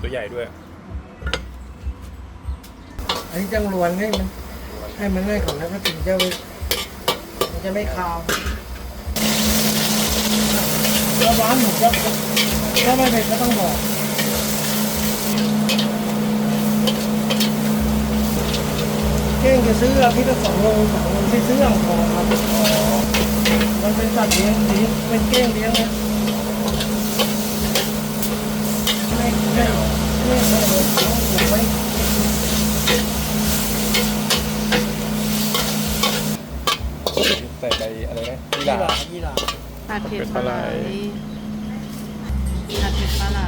ตัวใหญ่ด้วย อันนี้จังรวนให้มัน ให้มันง่ายก่อนแล้วก็ถึงจะมันจะไม่คาวแล้วร้านหมูก็ถ้าไม่เผ็ดก็ต้องบอกเก้งจะซื้ออาทิตย์ละสองโลสองโลที่ซื้ออ่างทองครับมันเป็นสัตว์เลี้ยงเลี้ยงเป็นเก้งเลี้ยงนะไม่ไม่ไม่ไม่เลยต้องไว้ ใส่ใบอะไรนะยี่ยี่หร่าหร่ายี่หร่าผัดเผ็ดเป็นปปลาลาไหไหลลผัดเผ็ดปลาไหล